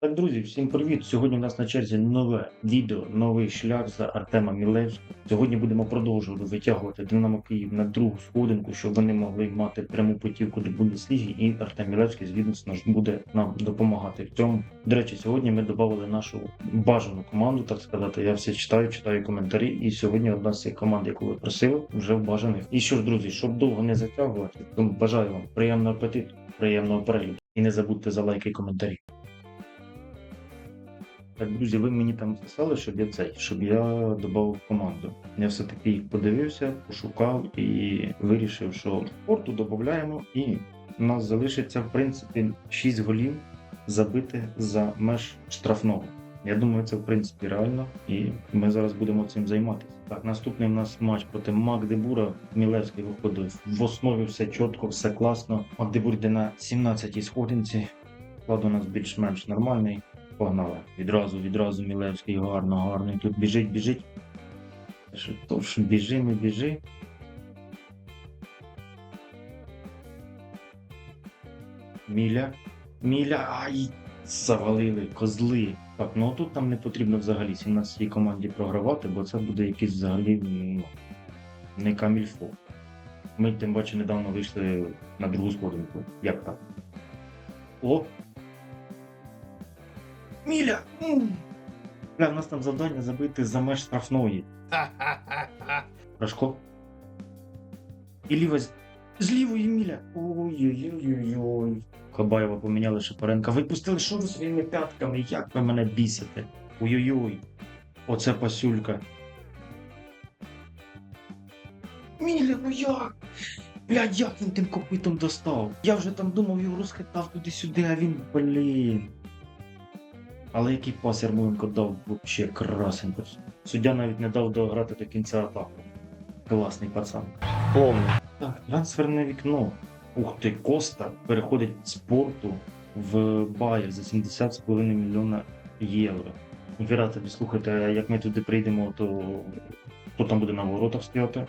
Так, друзі, всім привіт! Сьогодні у нас на черзі нове відео, новий шлях за Артема Мілевського. Сьогодні будемо продовжувати витягувати Динамо Київ на другу сходинку, щоб вони могли мати пряму путівку до Бундесліги, і Артем Мілевський, звісно ж, буде нам допомагати в цьому. До речі, сьогодні ми додали нашу бажану команду, так сказати. Я все читаю, читаю коментарі, і сьогодні одна з цих команд, яку ви просили, вже в бажаних. І що ж, друзі, щоб довго не затягувати, тому бажаю вам приємного апетиту, приємного перегляду. І не забудьте за лайки і коментарі. Так, друзі, ви мені там писали, щоб я цей, щоб я додав команду. Я все-таки їх подивився, пошукав і вирішив, що спорту додаємо, і у нас залишиться, в принципі, 6 голів забити за меж штрафного. Я думаю, це в принципі реально, і ми зараз будемо цим займатися. Так, наступний у нас матч проти Магдебура. Мілевський виходив в основі все чітко, все класно. Магдебур йде на 17-й сходинці. Склад у нас більш-менш нормальний. Погнали. Відразу, відразу Мілевський гарно, гарно. Тут біжить, біжить. Що то ж, біжи, не біжи. Міля. Міля. Ай! Завалили, козли. Так, ну тут нам не потрібно взагалі 17 команді програвати, бо це буде якийсь взагалі не камільфо. Ми тим паче недавно вийшли на другу сходинку. Як так? О! Міля! Бля, у нас там завдання забити за меж штрафної. Рашко. І ліва з... з лівої Міля. Ой-ой-ой-ой. Кабаєва поміняли Шапаренка. Випустили, що ви своїми п'ятками? Як ви мене бісите? Ой-ой-ой. Оце пасюлька. Міля, ну як? Блядь, як він тим копитом достав? Я вже там думав, його розхитав туди-сюди, а він, блін. Але який пас Ярмоленко дав вообще красень. Суддя навіть не дав дограти до кінця атаки. Класний пацан. Повний. Так, трансферне вікно. Ух ти, Коста переходить з порту в Байер за 70,5 мільйона євро. Віра тобі слухайте, як ми туди прийдемо, то хто там буде на воротах стояти?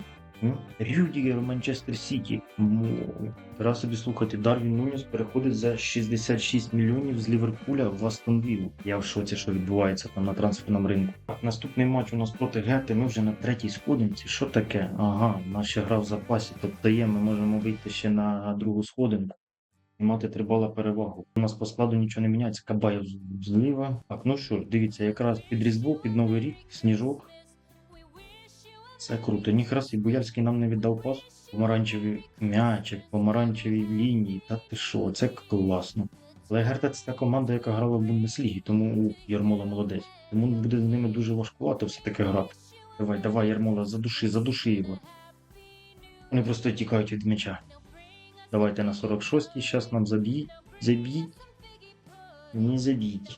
Рюдігер Манчестер Сіті. Раз собі слухайте, Дарвін Нуніс переходить за 66 мільйонів з Ліверпуля в Астон Віллу. Я в шоці, що відбувається там на трансферному ринку. Наступний матч у нас проти Гети. Ми вже на третій сходинці. Що таке? Ага, наша гра в запасі. Тобто є, ми можемо вийти ще на другу сходинку. І мати три бала перевагу. У нас по складу нічого не міняється. Кабаєв зліва. Так, ну що ж, дивіться, якраз під Різдво, під Новий рік, сніжок. Це круто. Ніхера і Боярський нам не віддав пас. Помаранчевий м'ячик, помаранчевій лінії. Та ти що, це класно. Але Герта це та команда, яка грала в Бундеслігі, тому у, Ярмола молодець. Тому буде з ними дуже важкувато все-таки грати. Давай, давай, Ярмола, задуши, задуши його. Вони просто тікають від м'яча. Давайте на 46-й, зараз нам заб'ють. Заб'ють. Не заб'ють.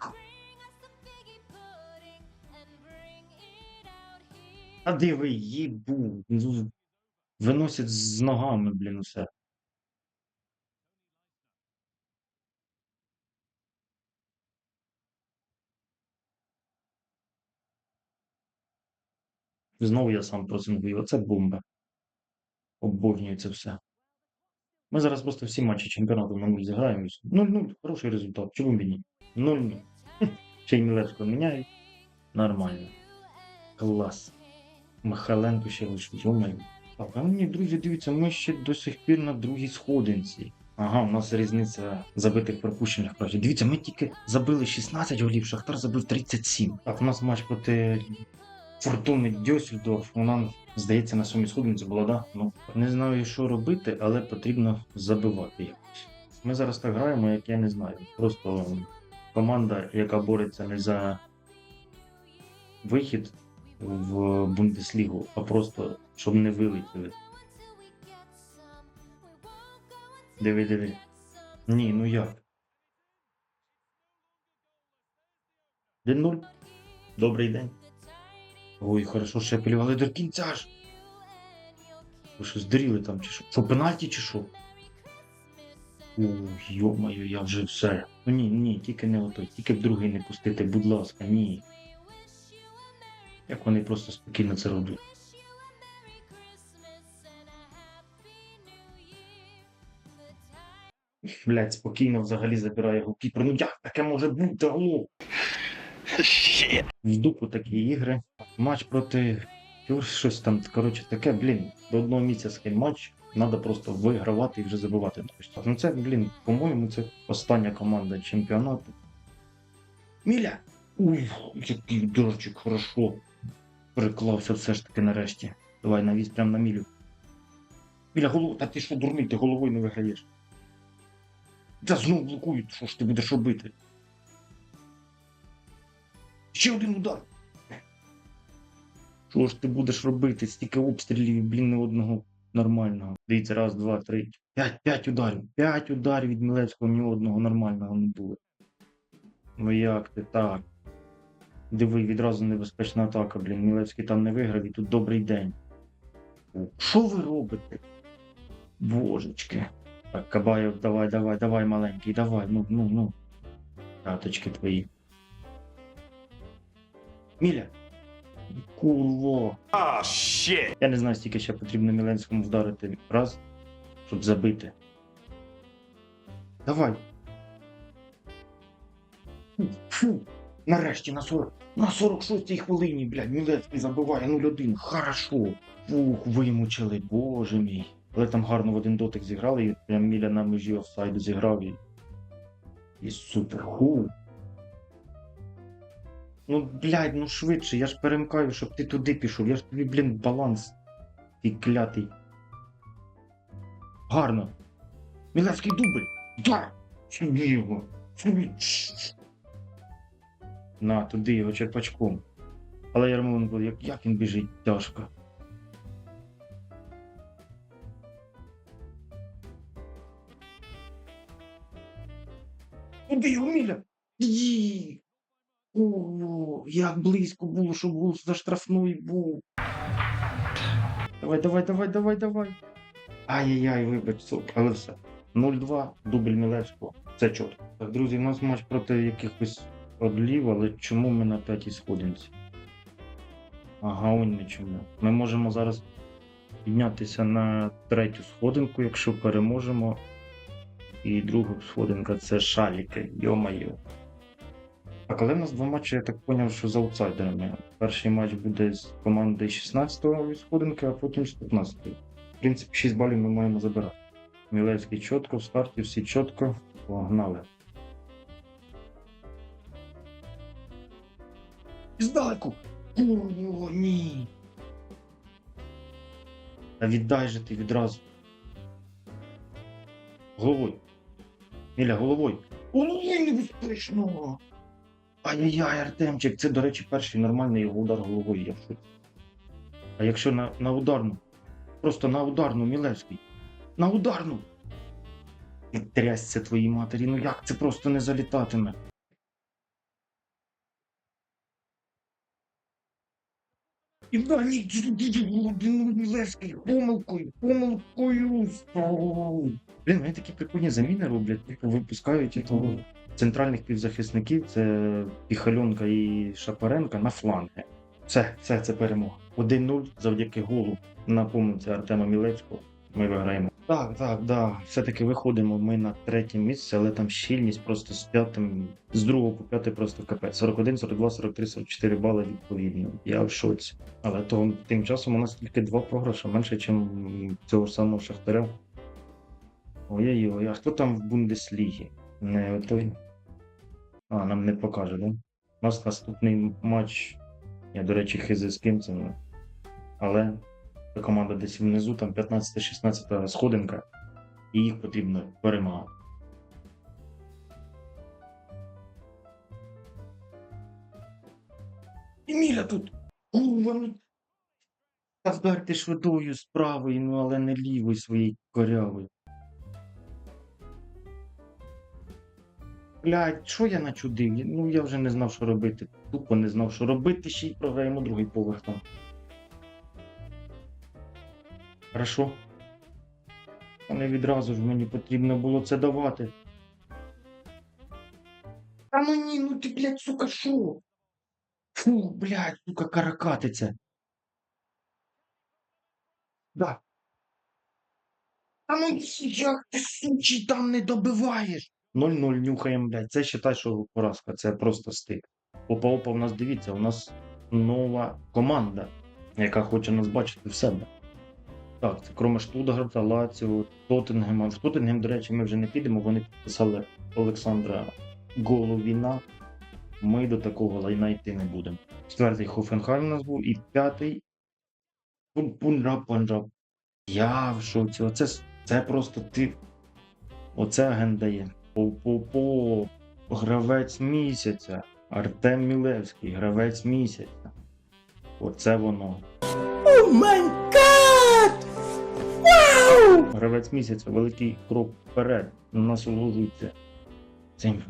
А диви, їбу. Ну, Виносять з ногами, блін, усе. Знову я сам просингую. Оце бомба. Обожнюю все. Ми зараз просто всі матчі чемпіонату на нуль зіграємо. 0-0, хороший результат. Чому б і ні? 0-0. Хм, Ще й міняють. Нормально. Клас. Михайленко ще лишить, йомаю. Так, а мені, друзі, дивіться, ми ще до сих пір на другій сходинці. Ага, у нас різниця забитих пропущених краще. Дивіться, ми тільки забили 16 голів, Шахтар забив 37. Так, у нас матч проти Фортуни Дьосельдорф. Вона, здається, на сьомій сходинці була, да? Ну, не знаю, що робити, але потрібно забивати якось. Ми зараз так граємо, як я не знаю. Просто команда, яка бореться не за вихід в Бундеслігу, а просто щоб не вилетіли. Диви, диви. Ні, ну як? 1-0. Добрий день. Ой, хорошо, ще апелювали до кінця ж. Ви що, здуріли там чи що? Що, пенальті чи що? Ой, йо-моє, я вже все. Ну ні, ні, тільки не отой, тільки б другий не пустити, будь ласка, ні. Як вони просто спокійно це роблять. Блядь, спокійно взагалі забирає голкіпер. Ну як таке може бути, алло? В дупу такі ігри. Матч проти щось там, коротше, таке, блін, до одного скинь матч. Треба просто вигравати і вже забивати. Ну це, блін, по-моєму, це остання команда чемпіонату. Міля! Уй, який дорчик, хорошо. Приклався все ж таки нарешті. Давай навіс прямо на мілю. Міля, голову, та ти що дурний, ти головою не виграєш. Та знов блокують, що ж ти будеш робити? Ще один удар. Що ж ти будеш робити? Стільки обстрілів, блін, не одного нормального. Дивіться, раз, два, три. П'ять, п'ять ударів. П'ять ударів від Мілецького ні одного нормального не було. Ну як ти так? Диви, відразу небезпечна атака, блін. Мілецький там не виграв і тут добрий день. Що ви робите? Божечки. Так, Кабаєв, давай, давай, давай, маленький, давай, ну, ну, ну. Каточки твої. Міля. Курво. Oh shit! Я не знаю, скільки ще потрібно Міленському вдарити раз, щоб забити. Давай. Фу. Нарешті на 40. На 46-й хвилині, блядь, Мілецький забиває 0-1. Хорошо. Фух, вимучили, боже мій. Але там гарно в один дотик зіграли, і прям Міля на межі офсайду зіграв і. І супер. Ху. Ну, блядь, ну швидше, я ж перемкаю, щоб ти туди пішов. Я ж тобі, блін, баланс. Ти клятий. Гарно. Мілевський дубль. Да! Сюди його. Сюди. На, туди його черпачком. Але Ярмоленко, як, як він біжить тяжко. Куди його Міля? О, як близько було, щоб гол за штрафною був. Давай, давай, давай, давай, давай. Ай-яй-яй, вибач, сук, але все. 0-2, дубль Мілевського. Це чітко. Друзі, у нас матч проти якихось одлів, але чому ми на п'ятій сходинці? Ага, он не чому. Ми можемо зараз піднятися на третю сходинку, якщо переможемо. І друга сходинка це шаліки, йо-майо. Так, але в нас два матчі, я так зрозумів, що з аутсайдерами. Перший матч буде з команди 16-го сходинки, а потім з 15-ї. В принципі, 6 балів ми маємо забирати. Мілевський чітко, в старті всі чітко. Погнали. Здалеку! О, ні. Та віддай же ти відразу. Головою. Міля, головою. Головою небезпечно. Ай-яй-яй, Артемчик, це, до речі, перший нормальний його удар головою, я в шоці. А якщо на, на ударну? Просто на ударну, Мілевський. На ударну. І трясся твоїй матері, ну як це просто не залітатиме? І далі помилкою, помилкою. Блін, вони такі прикольні заміни роблять, типу випускають того центральних півзахисників це Піхальонка і Шапаренка на фланги. Все, все, це перемога. 1-0 завдяки голу на помилці Артема Мілецького. Ми виграємо. Так, так, да. Все-таки виходимо ми на третє місце, але там щільність просто з п'ятим, з другого по п'ятий просто капець. 41, 42, 43, 44 бали відповідно. Я в шоці. Але то, тим часом у нас тільки два програші, менше, ніж цього ж самого Шахтаря. Ой-ой-ой, а хто там в Бундеслігі? Не той. А, нам не покаже, да? У нас наступний матч. Я, до речі, хизи з ким ну. Але команда десь внизу, там 15-16 сходинка, і їх потрібно перемагати. І Міля тут. Та вдарте швидою з правої, ну але не лівою своєю корявою. Блядь, що я начудив? Ну я вже не знав, що робити. Тупо не знав, що робити, ще й програємо другий поверх там. Хорошо. А не відразу ж мені потрібно було це давати. Та ну ні, ну ти, блядь, сука, що? Фу, блядь, сука, каракатиця. Да. А ну як ти сучий там не добиваєш? 0-0 нюхаємо, блядь. Це считай, що поразка, це просто стик. Опа-опа, у нас дивіться, у нас нова команда, яка хоче нас бачити в себе. Так, це кроме Штутгарта, Лаціо, Тоттенгема. В Тоттенгем, до речі, ми вже не підемо, вони підписали Олександра Головіна. Ми до такого лайна йти не будемо. Четвертий Хофенхайм у нас був, і п'ятий Пун- Пунджаб Панджаб. Я в шоці. Оце, це просто ти. Оце агент дає. По-по-по. Гравець місяця. Артем Мілевський, гравець місяця. Оце воно. Гравець місяця, великий крок вперед. Насолоджуйся. Цим.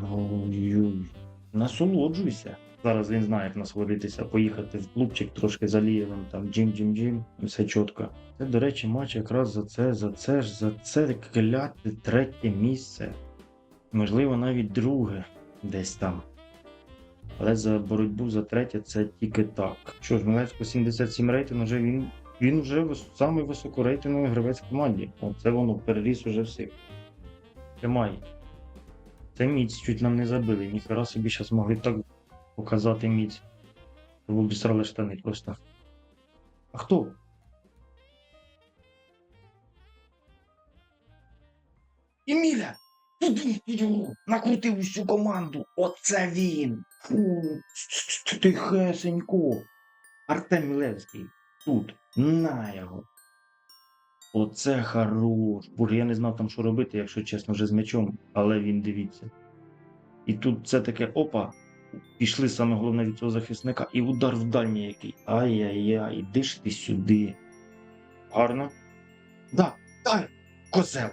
Насолоджуйся. Зараз він знає, як насолодитися, поїхати в клубчик трошки за Лієвим, там джим-джим-джим, все чітко. Це, до речі, матч якраз за це, за це ж, за це кляте третє місце. Можливо, навіть друге десь там. Але за боротьбу за третє це тільки так. Що ж, Милецько 77 рейтинг, вже він, він вже самий високорейтинговий гравець в команді. Оце воно переріс уже всіх. Тримай. Це міць чуть нам не забили. Ніхера собі зараз могли так показати міць. Щоб обісрали штани просто. А хто? Еміля! Накрутив усю команду! Оце він! Тихесенько! Артем Мілевський тут, на його. Оце хорош. Боже, я не знав там, що робити, якщо чесно, вже з м'ячом, але він дивіться. І тут це таке опа. Пішли саме головне від цього захисника, і удар в дальній який. Ай-яй-яй, іди ж ти сюди. Гарно. Да, дай, козел.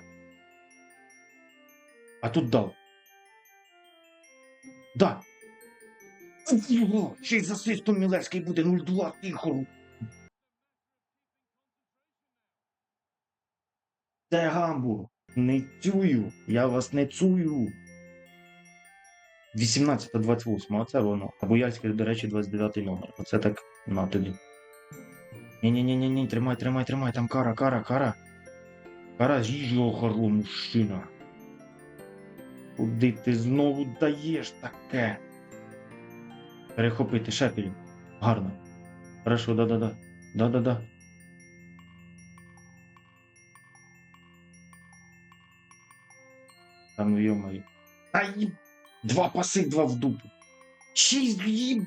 А тут дав. Да. Ще й з асистом Мілевський буде 0-2 тихо. Це гамбург. Не цюю. Я вас не цюю. 18-28, оце воно. А Буяльський, до речі, 29 номер. Оце так на тобі. Ні-ні-ні, ні тримай, тримай, тримай, там кара, кара, кара. Кара з'їжджого хорло, мужчина. Куди ти знову даєш таке? Перехопити шепелю. Гарно. Хорошо, да-да-да. Да-да-да. Та ну йомаю. Та їб... Два паси, два в дупу. Шість їб...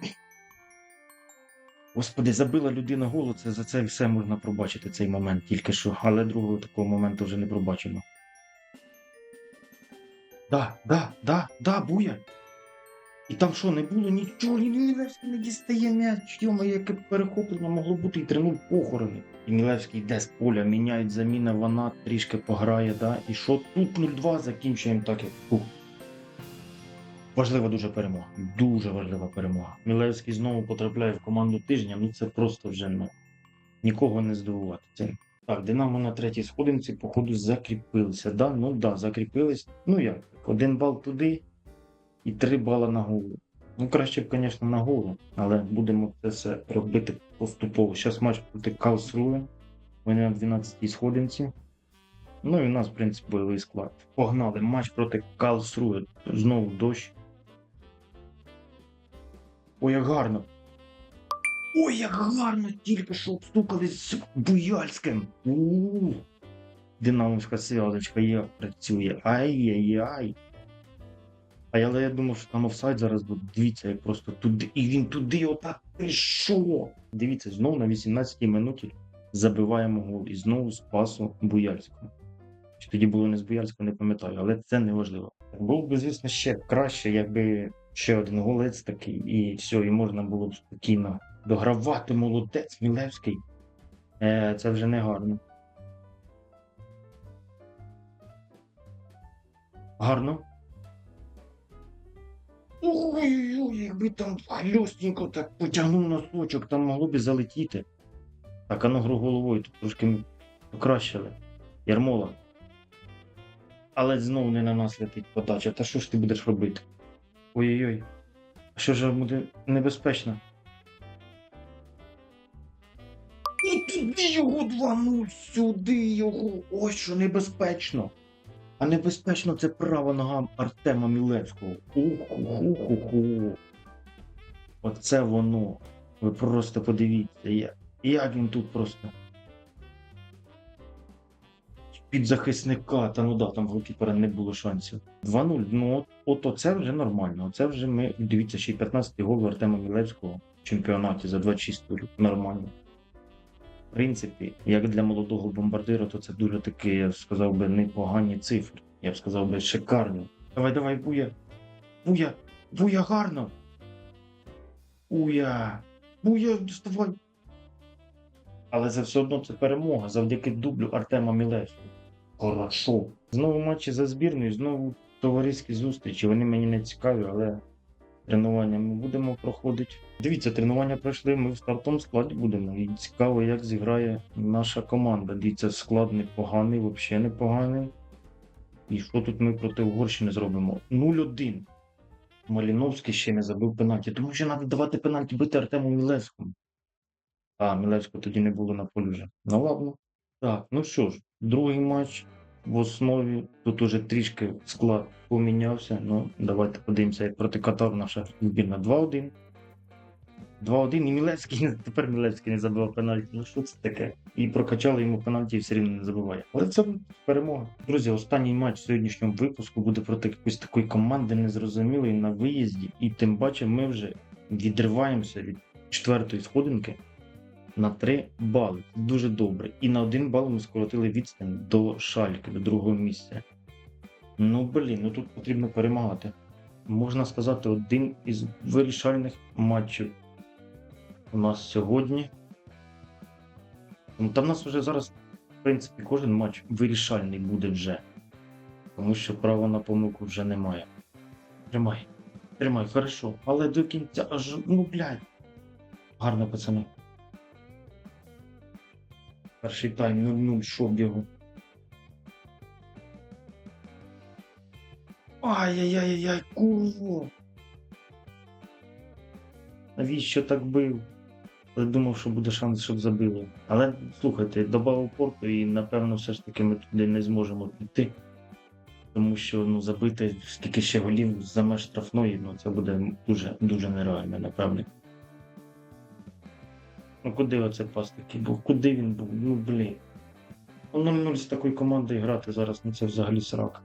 Господи, забила людина голу, це за це все можна пробачити цей момент тільки що, але другого такого моменту вже не пробачимо. Да, да, да, да, буя. І там що, не було нічого, ні Мілевський не дістає м'яч, йома, яке перехоплення могло бути і тренув похорони. І Мілевський йде з поля, міняють заміна, вона трішки пограє, да? І що тут 0-2 закінчуємо так, як фух. Важлива дуже перемога. Дуже важлива перемога. Мілевський знову потрапляє в команду тижня, ну це просто вже ну, нікого не здивувати цим. Так, Динамо на третій сходинці, походу, закріпилися. Да? Ну да, закріпились. Ну як? Один бал туди і три бала на голову. Ну, краще б, звісно, на голову, але будемо це все робити поступово. Зараз матч проти Калсруе. Вони на 12-й сходинці. Ну і у нас, в принципі, бойовий склад. Погнали матч проти Калсруе. Знову дощ. Ой, як гарно. Ой, як гарно! Тільки що обстукали з Буяльським. У-у-у. Динамовська зв'язочка є, працює. Ай-яй-яй. Але я думав, що там офсайд зараз. Дивіться, як просто туди. І він туди отак пішов. Дивіться, знову на 18-й минуті забиваємо гол. І знову з пасу Буяльського. Чи тоді було не з Буяльського, не пам'ятаю, але це не важливо. Було б, звісно, ще краще, якби ще один голець такий, і все, і можна було б спокійно догравати молодець Мілевський. Е, це вже не гарно. Гарно. Ой-ой, якби там хльостенько так потягнув носочок, там могло б залетіти. Так, а ну гру головою тут трошки покращили. Ярмола. Але знову не на нас летить подача. Та що ж ти будеш робити? Ой-ой-ой. Що ж буде небезпечно? І Сюди його 2-0, сюди його. Ой, що небезпечно. А небезпечно це права нога Артема Мілевського. Уху-ху-ху-ху. Оце воно. Ви просто подивіться, як, як він тут просто. Під захисника, та ну да, там голкіпера не було шансів. 2-0. Ну от, от оце вже нормально. Оце вже ми. Дивіться, ще й 15-й гол Артема Мілевського в чемпіонаті за 26 турів. Нормально. В принципі, як для молодого бомбардира, то це дуже такі, я б сказав би, непогані цифри. Я б сказав би, шикарні. Давай, давай, буя. Буя, буя гарно. Буя. Буя, доставай. Але це все одно це перемога завдяки дублю Артема Мілевського. Хорошо. Знову матчі за збірною, знову товариські зустрічі. Вони мені не цікаві, але тренування ми будемо проходити. Дивіться, тренування пройшли, ми в стартовому складі будемо. І цікаво, як зіграє наша команда. Дивіться, склад непоганий, взагалі непоганий. І що тут ми проти Угорщини зробимо? 0-1. Маліновський ще не забив пенальті. Тому що треба давати пенальті бити Артему Мілевському. А, Мілевського тоді не було на полі вже. Ну ладно. Так, ну що ж, другий матч в основі. Тут уже трішки склад помінявся. Ну, давайте подивимося, як проти Катару наша збірна 2-1. 2-1 і Мілевський, тепер Мілевський не забивав пенальті. Ну що це таке? І прокачали йому пенальті і все рівно не забиває. Але це перемога. Друзі, останній матч в сьогоднішньому випуску буде проти якоїсь такої команди незрозумілої на виїзді. І тим паче ми вже відриваємося від четвертої сходинки на 3 бали. Дуже добре. І на 1 бал ми скоротили відстань до шальки, до другого місця. Ну блін, ну тут потрібно перемагати. Можна сказати, один із вирішальних матчів у нас сьогодні. Ну, Та в нас вже зараз, в принципі, кожен матч вирішальний буде вже. Тому що права на помилку вже немає. Тримай. Тримай, хорошо. Але до кінця аж. Ну, блядь. Гарно, пацани. Перший тайм 0-0 шов його. Ай-яй-яй-яй, курво. Навіщо так бив? Я думав, що буде шанс, щоб забили. Але слухайте, добавив порту і напевно все ж таки ми туди не зможемо піти. Тому що ну, забити скільки ще голів за меж штрафної, ну це буде дуже дуже нереально, напевне. Ну куди оце пас такий був? Куди він був? Ну блін. Ну 0-0 з такою командою грати зараз, ну це взагалі срак.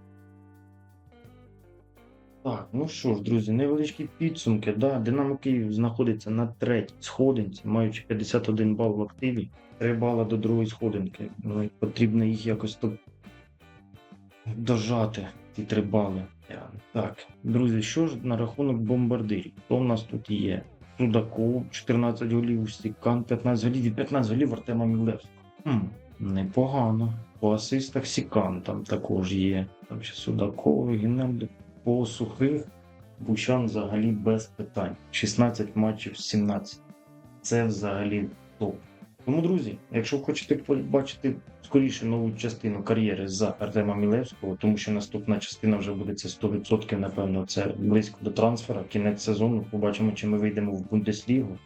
Так, ну що ж, друзі, невеличкі підсумки. Да, Динамо Київ знаходиться на третій сходинці, маючи 51 бал в активі, 3 бала до другої сходинки. Ну, потрібно їх якось тут дожати, ці 3 бали. Так, друзі, що ж на рахунок бомбардирів? Хто в нас тут є? Судаков, 14 голів, Сікан, 15 голів і 15 голів Артема Мілевського. Хм, непогано. По асистах Сікан там також є. Там ще Судаков, Геннадій. По сухих Бущан взагалі без питань. 16 матчів 17. Це взагалі топ. Тому, друзі, якщо хочете побачити скоріше нову частину кар'єри за Артема Мілевського, тому що наступна частина вже буде це 100%, напевно, це близько до трансфера, кінець сезону. Побачимо, чи ми вийдемо в Бундеслігу,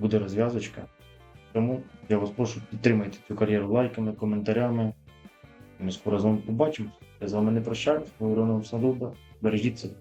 буде розв'язочка. Тому я вас прошу підтримайте цю кар'єру лайками, коментарями. Ми скоро з вами побачимося. Я з вами не прощаюсь. Все добре. Бережіть себе.